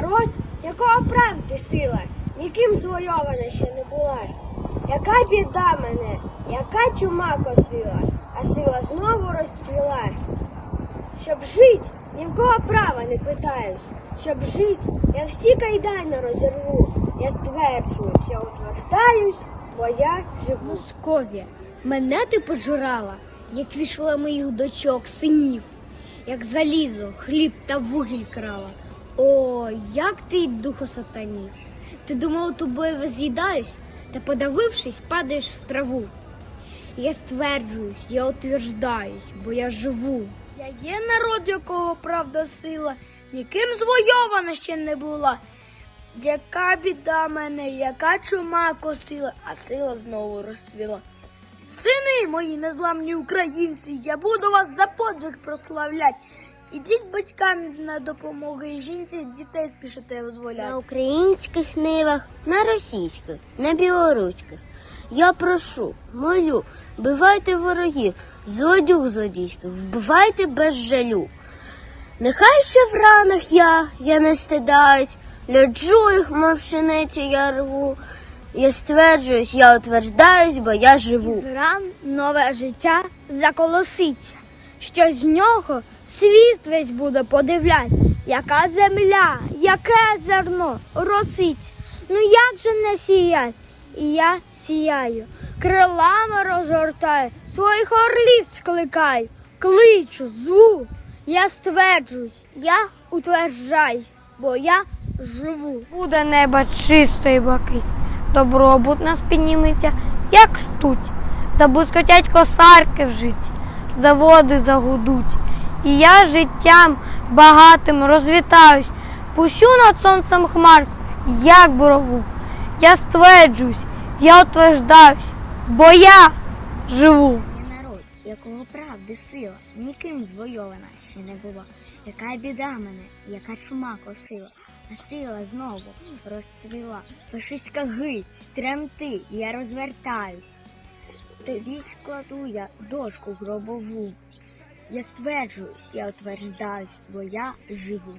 народ, якого правди сила, ніким звойована ще не була. Яка біда мене, яка чума косила, а сила знову розцвіла. Щоб жить, ні в кого права не питаюсь. Щоб жить, я всі кайдани розірву. Я стверджуюсь, я утверждаюсь, бо я живу. Московія, мене ти пожирала, як вішала моїх дочок, синів, як залізо, хліб та вугіль крала. О, як ти духу сатані. Ти думала, тобою воз'їдаюсь, та подавившись, падаєш в траву. Я стверджуюсь, я утверждаюсь, бо я живу. Я є народ, якого правда сила, ніким звойована ще не була. Яка біда мене, яка чума косила, а сила знову розцвіла. Сини мої незламні українці, я буду вас за подвиг прославлять. Ідіть батькам на допомогу і жінці дітей спішите дозволяти. На українських нивах, на російських, на білоруських. Я прошу, молю, вбивайте ворогів, злодюг злодійських, вбивайте без жалю. Нехай ще в ранах я, я не стидаюсь, ляджу їх, мов пшеницю я рву. Я стверджуюсь, я утверждаюсь, бо я живу. З ран нове життя заколоситься, що з нього світ весь буде подивлять, яка земля, яке зерно росить. Ну як же не сіять? І я сіяю, крилами розгортаю, своїх орлів скликаю, кличу, зву, я стверджуюсь, я утверждаюсь, бо я живу. Буде небо чисто і блакить, добробут нас підніметься, як ртуть. Забускотять косарки в житті, заводи загудуть. І я життям багатим розвітаюсь, пущу над сонцем хмарку, як борову. Я стверджуюсь, я утверждаюсь, бо я живу. Я народ, якого правди сила, ніким звойована ще не була. Яка біда мене, яка чума косила, а сила знову розцвіла. Фашистська гить, тремти, я розвертаюсь. Тобі кладу я дошку гробову. Я стверджуюсь, я утверждаюсь, бо я живу.